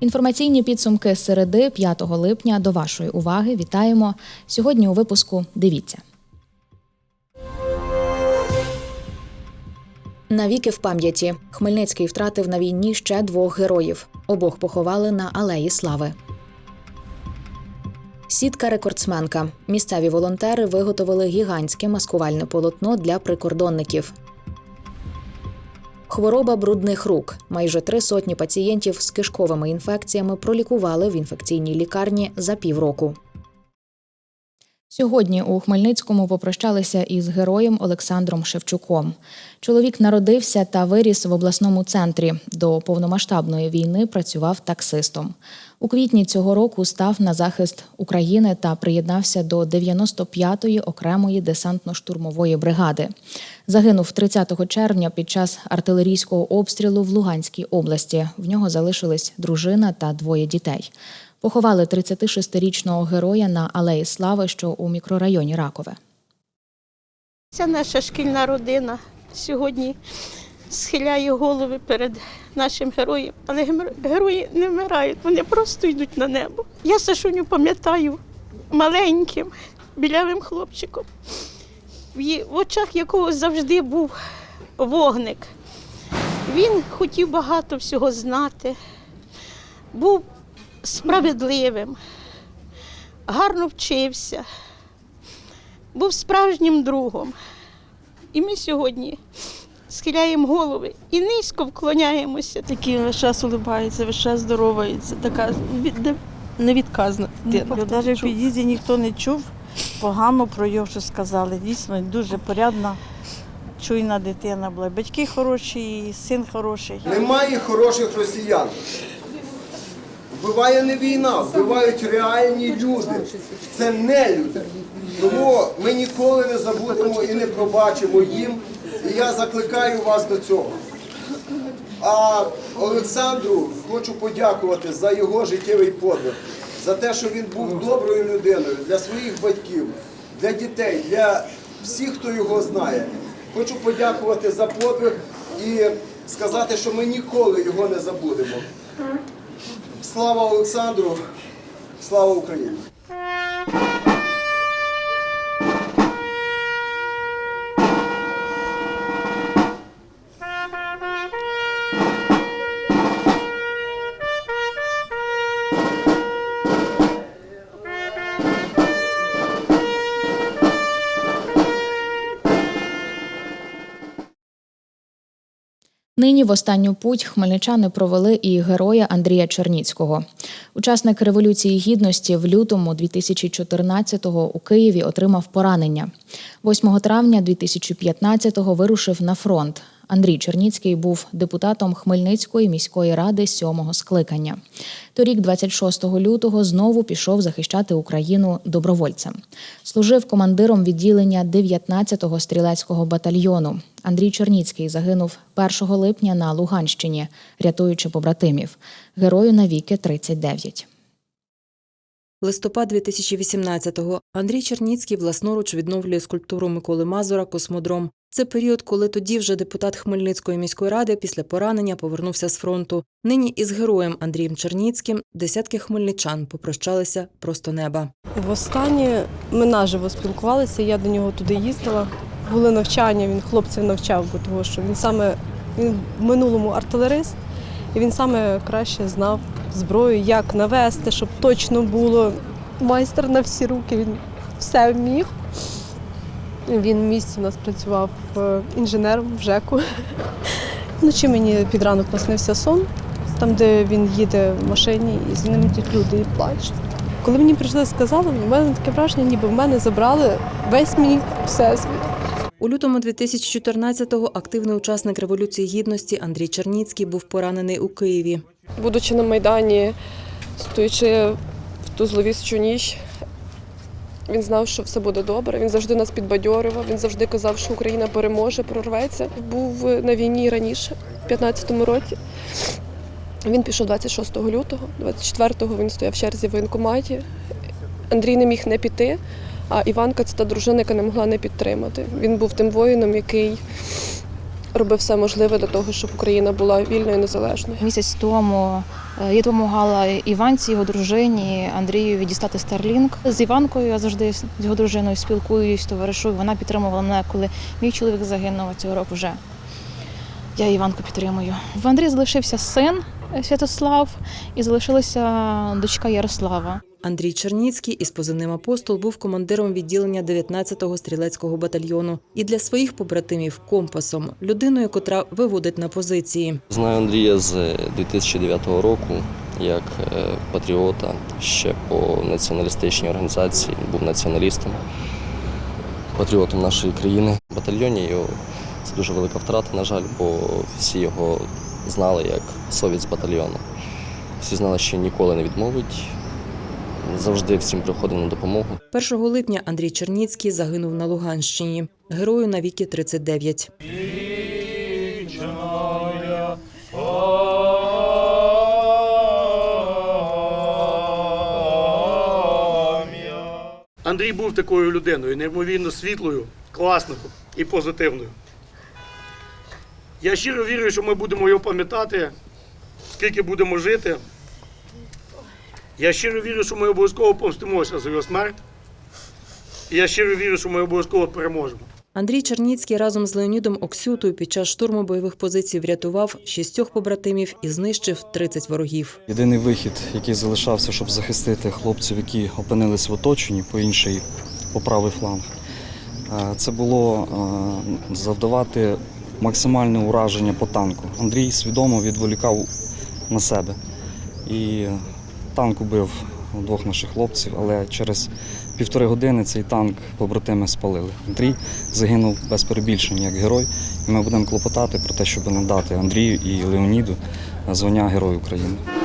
Інформаційні підсумки середи 5 липня до вашої уваги вітаємо. Сьогодні у випуску дивіться. Навіки в пам'яті Хмельницький втратив на війні ще двох героїв. Обох поховали на Алеї Слави. Сітка рекордсменка. Місцеві волонтери виготовили гігантське маскувальне полотно для прикордонників. Хвороба брудних рук. Майже три сотні пацієнтів з кишковими інфекціями пролікували в інфекційній лікарні за півроку. Сьогодні у Хмельницькому попрощалися із героєм Олександром Шевчуком. Чоловік народився та виріс в обласному центрі. До повномасштабної війни працював таксистом. У квітні цього року став на захист України та приєднався до 95-ї окремої десантно-штурмової бригади. Загинув 30 червня під час артилерійського обстрілу в Луганській області. В нього залишились дружина та двоє дітей. Поховали 36-річного героя на Алеї Слави, що у мікрорайоні Ракове. Ця наша шкільна родина сьогодні схиляє голови перед нашим героєм, але герої не вмирають, вони просто йдуть на небо. Я Сашуню пам'ятаю маленьким, білявим хлопчиком, в очах якого завжди був вогник. Він хотів багато всього знати, був справедливим, гарно вчився, був справжнім другом. І ми сьогодні схиляємо голови і низько вклоняємося. Такий весь час улибається, весь час здоровається. Така невідказна. Навіть в під'їзді ніхто не чув, погано про його що сказали. Дійсно, дуже порядна, чуйна дитина була. Батьки хороші, і син хороший. Немає хороших росіян. Вбиває не війна, вбивають реальні люди. Це не люди. Тому ми ніколи не забудемо і не пробачимо їм. І я закликаю вас до цього. А Олександру хочу подякувати за його життєвий подвиг, за те, що він був доброю людиною для своїх батьків, для дітей, для всіх, хто його знає. Хочу подякувати за подвиг і сказати, що ми ніколи його не забудемо. Слава Олександру, слава Україні! Нині в останню путь хмельничани провели і героя Андрія Черніцького. Учасник Революції Гідності в лютому 2014-го у Києві отримав поранення. 8 травня 2015-го вирушив на фронт. Андрій Черніцький був депутатом Хмельницької міської ради сьомого скликання. Торік, 26 лютого, знову пішов захищати Україну добровольцем. Служив командиром відділення 19-го стрілецького батальйону. Андрій Черніцький загинув 1 липня на Луганщині, рятуючи побратимів. Герою навіки 39. Листопад 2018-го Андрій Черніцький власноруч відновлює скульптуру Миколи Мазура Космодром. Це період, коли тоді вже депутат Хмельницької міської ради після поранення повернувся з фронту. Нині із героєм Андрієм Черніцьким десятки хмельничан попрощалися просто неба. Востаннє ми наживо спілкувалися, я до нього туди їздила. Були навчання, він хлопців навчав, бо того, що він саме він в минулому артилерист, і він саме краще знав зброю, як навести, щоб точно було. Майстер на всі руки, він все вміг. Він в місті у нас працював е, інженером в ЖЕКу. Вночі мені під ранок наснився сон, там, де він їде в машині, і з ним йдуть люди і плачуть. Коли мені прийшли сказали, в мене таке враження, ніби в мене забрали весь мій всесвіт. У лютому 2014-го активний учасник Революції Гідності Андрій Черніцький був поранений у Києві. будучи на Майдані, стоячи в ту зловісчу ніч, він знав, що все буде добре. Він завжди нас підбадьорював. Він завжди казав, що Україна переможе, прорветься. Був на війні раніше, в 15-му році. Він пішов 26 лютого, 24-го він стояв в черзі в воєнкоматі. Андрій не міг не піти, а Іванка це та дружина, яка не могла не підтримати. Він був тим воїном, який робив все можливе для того, щоб Україна була вільною і незалежною. Місяць тому е, я допомагала Іванці, його дружині Андрію дістати Старлінг. З Іванкою я завжди з його дружиною спілкуюсь, товаришую. Вона підтримувала мене, коли мій чоловік загинув цього року вже. Я Іванку підтримую. В Андрія залишився син Святослав і залишилася дочка Ярослава. Андрій Черніцький із позивним апостол був командиром відділення 19-го стрілецького батальйону і для своїх побратимів компасом, людиною, котра виводить на позиції. Знаю Андрія з 2009 року як е, патріота ще по націоналістичній організації, був націоналістом, патріотом нашої країни. В батальйоні його це дуже велика втрата, на жаль, бо всі його знали як совіт з батальйону. Всі знали, що ніколи не відмовить, завжди всім приходив на допомогу. 1 липня Андрій Черніцький загинув на Луганщині. Герою на віки 39. Андрій був такою людиною, неймовірно світлою, класною і позитивною. Я щиро вірю, що ми будемо його пам'ятати, скільки будемо жити. Я щиро вірю, що ми обов'язково помстимося за його смерть. І я щиро вірю, що ми обов'язково переможемо. Андрій Черніцький разом з Леонідом Оксютою під час штурму бойових позицій врятував шістьох побратимів і знищив 30 ворогів. Єдиний вихід, який залишався, щоб захистити хлопців, які опинились в оточенні по інший, по правий фланг, е, це було е, завдавати максимальне ураження по танку. Андрій свідомо відволікав на себе. І танк убив двох наших хлопців, але через півтори години цей танк побратими спалили. Андрій загинув без перебільшення як герой, і ми будемо клопотати про те, щоб надати Андрію і Леоніду звання Герой України.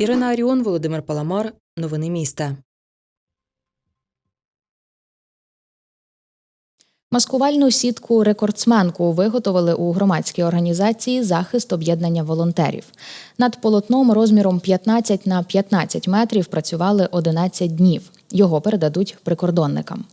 Ірина Аріон, Володимир Паламар. Новини міста. Маскувальну сітку рекордсменку виготовили у громадській організації Захист об'єднання волонтерів. Над полотном розміром 15 на 15 метрів працювали 11 днів. Його передадуть прикордонникам.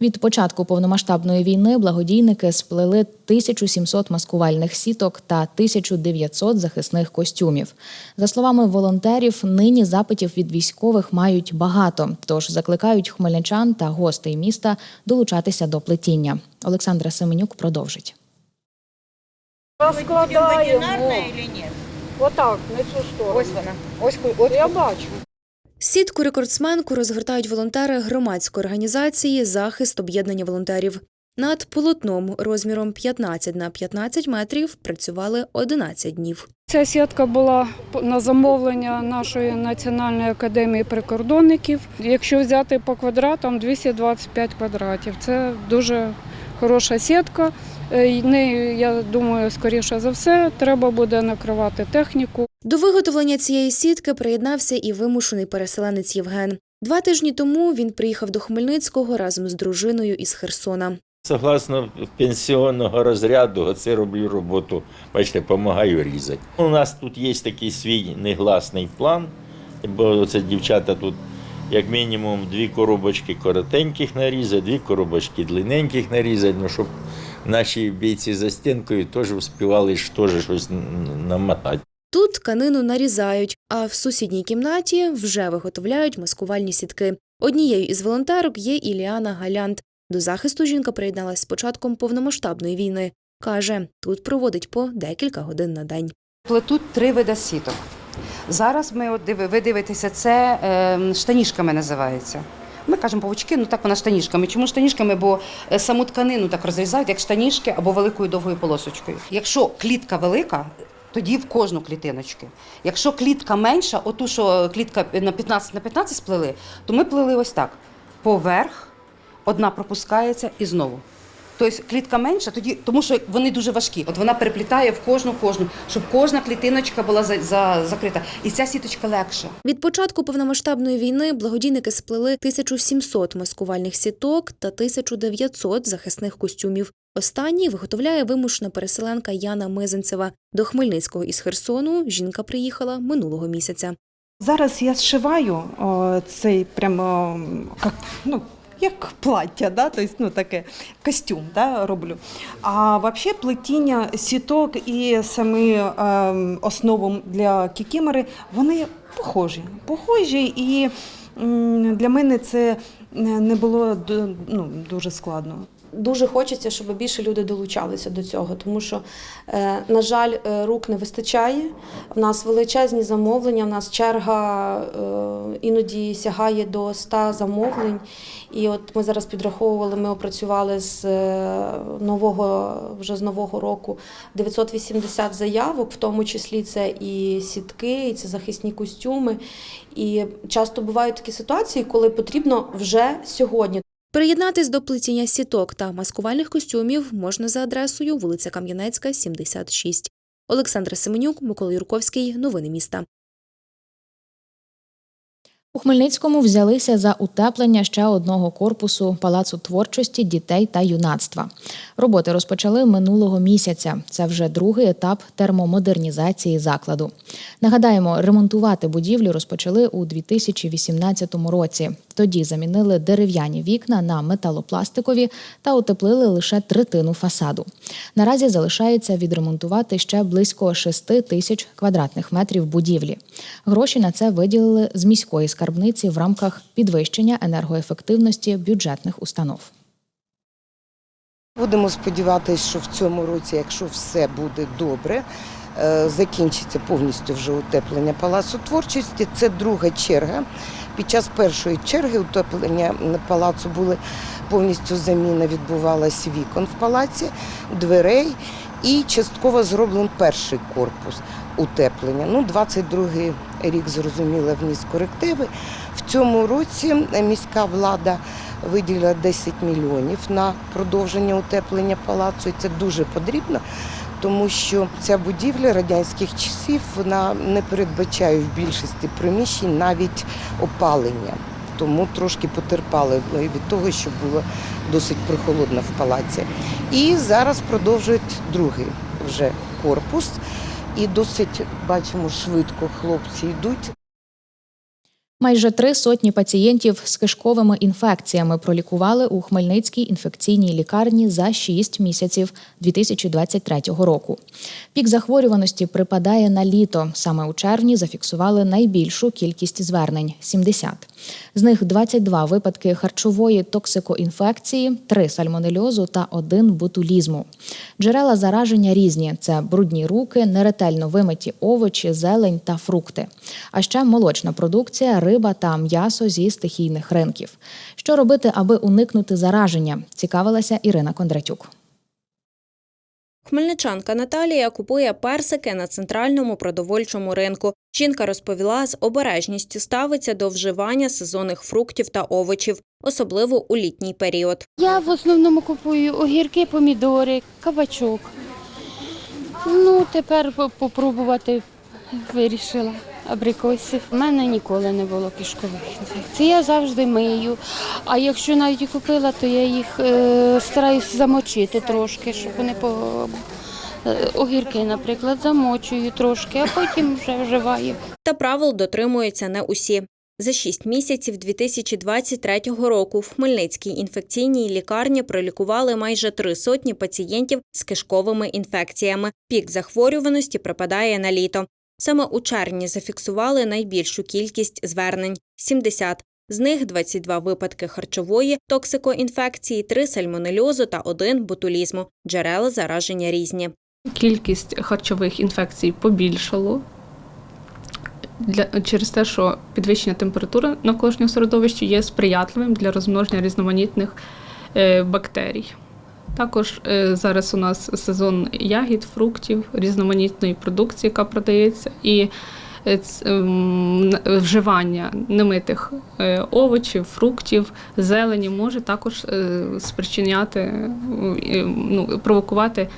Від початку повномасштабної війни благодійники сплели 1700 маскувальних сіток та 1900 захисних костюмів. За словами волонтерів, нині запитів від військових мають багато, тож закликають хмельничан та гостей міста долучатися до плетіння. Олександра Семенюк продовжить. Розкладаємо. Отак, на цю сторону. Ось вона. Ось, ось я бачу. Сітку рекордсменку розгортають волонтери громадської організації Захист об'єднання волонтерів. Над полотном розміром 15 на 15 метрів працювали 11 днів. Ця сітка була на замовлення нашої національної академії прикордонників. Якщо взяти по квадратам, 225 квадратів. Це дуже хороша сітка. Е, Нею, я думаю, скоріше за все, треба буде накривати техніку. До виготовлення цієї сітки приєднався і вимушений переселенець Євген. Два тижні тому він приїхав до Хмельницького разом з дружиною із Херсона. Согласно пенсіонного розряду, оце роблю роботу, бачите, допомагаю різати. У нас тут є такий свій негласний план, бо це дівчата тут як мінімум дві коробочки коротеньких нарізати, дві коробочки длинненьких нарізати, ну, щоб наші бійці за стінкою теж вспівали ж теж щось намотати. Тут тканину нарізають, а в сусідній кімнаті вже виготовляють маскувальні сітки. Однією із волонтерок є Іліана Галянт. До захисту жінка приєдналась з початком повномасштабної війни. Каже, тут проводить по декілька годин на день. Плетуть три види сіток. Зараз ми от ви дивитеся, це е, штанішками називається. Ми кажемо павучки, ну так вона штанішками. Чому штанішками? Бо е, саму тканину так розрізають, як штанішки або великою довгою полосочкою. Якщо клітка велика, тоді в кожну клітиночку. Якщо клітка менша, оту, що клітка на 15 на 15 сплели, то ми плели ось так. Поверх, одна пропускається і знову. Тобто клітка менша, тоді, тому що вони дуже важкі. От вона переплітає в кожну кожну, щоб кожна клітиночка була за, за, закрита. І ця сіточка легша. Від початку повномасштабної війни благодійники сплели 1700 маскувальних сіток та 1900 захисних костюмів. Останній виготовляє вимушена переселенка Яна Мезенцева. До Хмельницького із Херсону жінка приїхала минулого місяця. Зараз я зшиваю о, цей прямо як, ну, як плаття, да? тобто, ну, таке костюм да, роблю. А взагалі плетіння сіток і самі е, основу для кікімери вони похожі. Похожі і для мене це не було ну, дуже складно. Дуже хочеться, щоб більше люди долучалися до цього, тому що, е, на жаль, е, рук не вистачає. В нас величезні замовлення, в нас черга е, іноді сягає до 100 замовлень. І от ми зараз підраховували, ми опрацювали з нового вже з нового року 980 заявок, в тому числі це і сітки, і це захисні костюми. І часто бувають такі ситуації, коли потрібно вже сьогодні. Приєднатись до плетіння сіток та маскувальних костюмів можна за адресою вулиця Кам'янецька, 76. Олександр Семенюк, Микола Юрковський. Новини міста. У Хмельницькому взялися за утеплення ще одного корпусу Палацу творчості дітей та юнацтва. Роботи розпочали минулого місяця. Це вже другий етап термомодернізації закладу. Нагадаємо, ремонтувати будівлю розпочали у 2018 році. Тоді замінили дерев'яні вікна на металопластикові та утеплили лише третину фасаду. Наразі залишається відремонтувати ще близько 6 тисяч квадратних метрів будівлі. Гроші на це виділили з міської скарбниці в рамках підвищення енергоефективності бюджетних установ. Будемо сподіватися, що в цьому році, якщо все буде добре, е, закінчиться повністю вже утеплення палацу творчості. Це друга черга. Під час першої черги утеплення палацу були повністю заміна відбувалася вікон в палаці, дверей і частково зроблений перший корпус утеплення. Ну, 22-й рік зрозуміло вніс корективи. В цьому році міська влада виділила 10 мільйонів на продовження утеплення палацу. І це дуже потрібно, тому що ця будівля радянських часів вона не передбачає в більшості приміщень навіть опалення. Тому трошки потерпали від того, що було досить прохолодно в палаці. І зараз продовжують другий вже корпус. І досить бачимо швидко хлопці йдуть. Майже три сотні пацієнтів з кишковими інфекціями пролікували у Хмельницькій інфекційній лікарні за 6 місяців 2023 року. Пік захворюваності припадає на літо. Саме у червні зафіксували найбільшу кількість звернень 70. З них 22 випадки харчової токсикоінфекції, 3 сальмонельозу та 1 ботулізму. Джерела зараження різні: це брудні руки, неретельно вимиті овочі, зелень та фрукти. А ще молочна продукція, риба та м'ясо зі стихійних ринків. Що робити, аби уникнути зараження? Цікавилася Ірина Кондратюк. Хмельничанка Наталія купує персики на центральному продовольчому ринку. Жінка розповіла, з обережністю ставиться до вживання сезонних фруктів та овочів, особливо у літній період. Я в основному купую огірки, помідори, кабачок. Ну, тепер по- попробувати вирішила абрикосів. У мене ніколи не було кишкових інфекцій. Я завжди мию. А якщо навіть і купила, то я їх е, стараюся замочити трошки, щоб вони по е, огірки, наприклад, замочую трошки, а потім вже вживаю. Та правил дотримуються не усі. За шість місяців 2023 року в Хмельницькій інфекційній лікарні пролікували майже три сотні пацієнтів з кишковими інфекціями. Пік захворюваності припадає на літо. Саме у червні зафіксували найбільшу кількість звернень 70. З них 22 випадки харчової токсикоінфекції, 3 сальмонельозу та 1 ботулізму. Джерела зараження різні. Кількість харчових інфекцій побільшало для, через те, що підвищення температури навколишнього середовища є сприятливим для розмноження різноманітних е, бактерій. Також е, зараз у нас сезон ягід, фруктів, різноманітної продукції, яка продається, і е, ем, вживання немитих е, овочів, фруктів, зелені може також спричиняти, ну, провокувати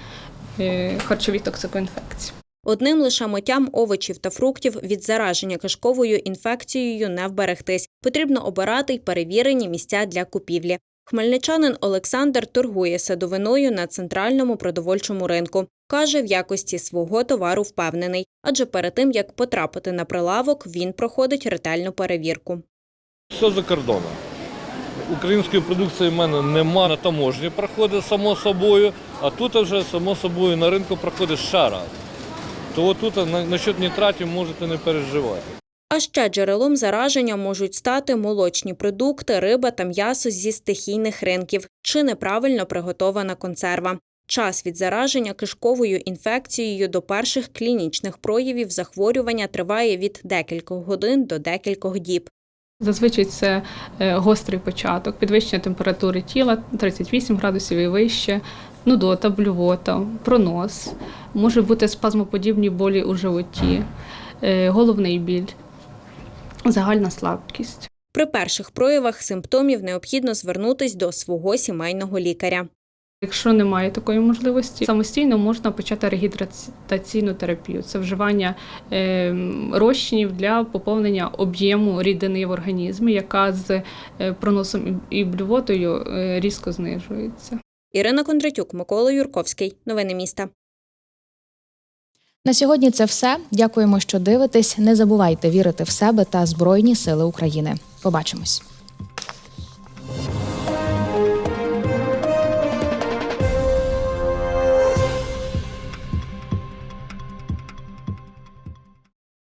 харчові токсикоінфекції. Одним лише миттям овочів та фруктів від зараження кишковою інфекцією не вберегтись. Потрібно обирати й перевірені місця для купівлі. Хмельничанин Олександр торгує садовиною на центральному продовольчому ринку. Каже, в якості свого товару впевнений, адже перед тим як потрапити на прилавок, він проходить ретельну перевірку. Все за кордоном. Української продукції в мене нема на таможні проходить само собою, а тут вже само собою на ринку проходить ще раз. То тут на- насчет нітратів можете не переживати. А ще джерелом зараження можуть стати молочні продукти, риба та м'ясо зі стихійних ринків чи неправильно приготована консерва. Час від зараження кишковою інфекцією до перших клінічних проявів захворювання триває від декількох годин до декількох діб. Зазвичай це е, гострий початок, підвищення температури тіла 38 градусів і вище, нудота, блювота, пронос, може бути спазмоподібні болі у животі, е, головний біль, загальна слабкість. При перших проявах симптомів необхідно звернутись до свого сімейного лікаря. Якщо немає такої можливості, самостійно можна почати регідраційну терапію. Це вживання е, розчинів для поповнення об'єму рідини в організмі, яка з е, проносом і блювотою е, різко знижується. Ірина Кондратюк, Микола Юрковський. Новини міста. На сьогодні це все. Дякуємо, що дивитесь. Не забувайте вірити в себе та Збройні Сили України. Побачимось.